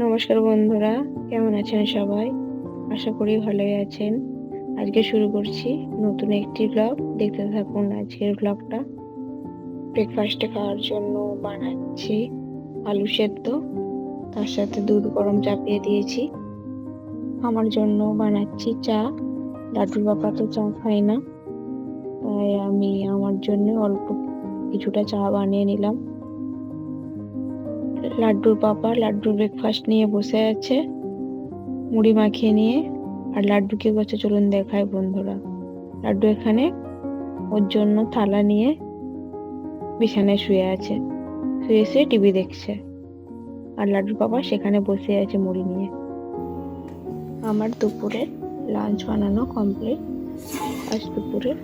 নমস্কার বন্ধুরা, কেমন আছেন সবাই? আশা করি ভালোই আছেন। আজকে শুরু করছি নতুন একটি ব্লগ দেখতে থাকুন আজকের ব্লগটা ব্রেকফাস্টে খাওয়ার জন্য বানাচ্ছি আলু সেদ্ধ। তার সাথে দুধ গরম চাপিয়ে দিয়েছি। আমার জন্য বানাচ্ছি চা। লাড্ডুর বাবা তো চা খায় না। তাই আমি আমার জন্য অল্প কিছুটা চা বানিয়ে নিলাম। লাড্ডুর পাপা লাড্ডুর ব্রেকফাস্ট নিয়ে বসে আছে, মুড়ি মাখিয়ে নিয়ে, আর লাড্ডু কি করছে চলুন দেখায় বন্ধুরা। লাড্ডু এখানে ওর জন্য থালা নিয়ে বিছানায় শুয়ে আছে। শুয়ে শুয়ে টিভি দেখছে। আর লাড্ডুর পাপা সেখানে বসে আছে মুড়ি নিয়ে। আমার দুপুরে লাঞ্চ বানানো কমপ্লিট আজ দুপুরে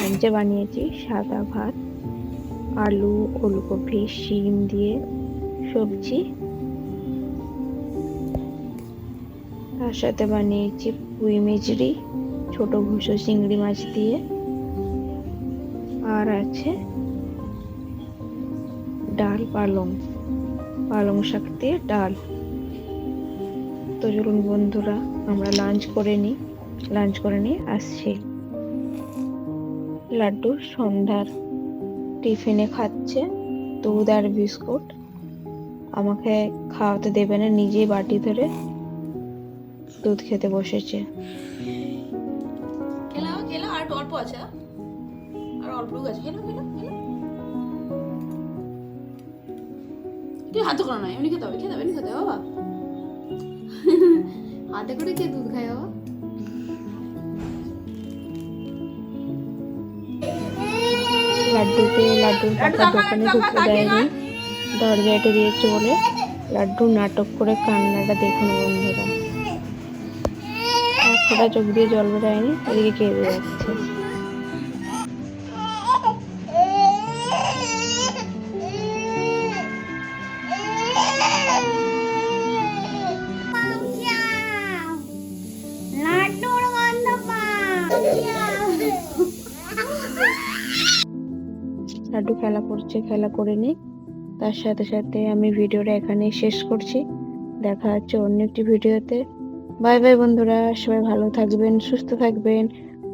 লাঞ্চে বানিয়েছি সাদা ভাত, আলু, ওলকপি, শিম দিয়ে সবজি। তার সাথে বানিয়েছি পুঁই মিচড়ি ছোট ভুসো চিংড়ি মাছ দিয়ে। আর আছে ডাল, পালং। পালং শাক দিয়ে ডাল। তো চলুন বন্ধুরা, আমরা লাঞ্চ করে নিই। লাঞ্চ করে নিয়ে আসছি। লাড্ডু সন্ধ্যার টিফিনে খাচ্ছে দুধ আর বিস্কুট। আমাকে খাওয়াতে দেবে না নিজেই বাটি ধরে দুধ খেতে বসেছে। খেলাও খেলা আর অল্প আছে আর অল্প আছে। খেলো খেলো খেলো। তুই হাতে করো এমনি খেতে হবে খেতে হবে এমনি খেতে হবে বাবা। হাতে করে কে দুধ খায় বাবা? লাড্ডুর লাড্ডু দোকানে ঢুকতে দেয়নি? দরজা এটা দিয়েছে বলে লাড্ডু নাটক করে কান্নাটা দেখুন বন্ধুরা। এক ফোঁটা চোখ দিয়ে জল বেরোয়নি এদিকে কেঁদে যাচ্ছে লাড্ডু খেলা করছে খেলা করে নি তার সাথে সাথে আমি ভিডিওটা এখানেই শেষ করছি। দেখা হচ্ছে অন্য একটি ভিডিওতে। বাই বাই বন্ধুরা, সবাই ভালো থাকবেন, সুস্থ থাকবেন,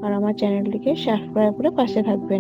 আর আমার চ্যানেলটিকে সাবস্ক্রাইব করে পাশে থাকবেন।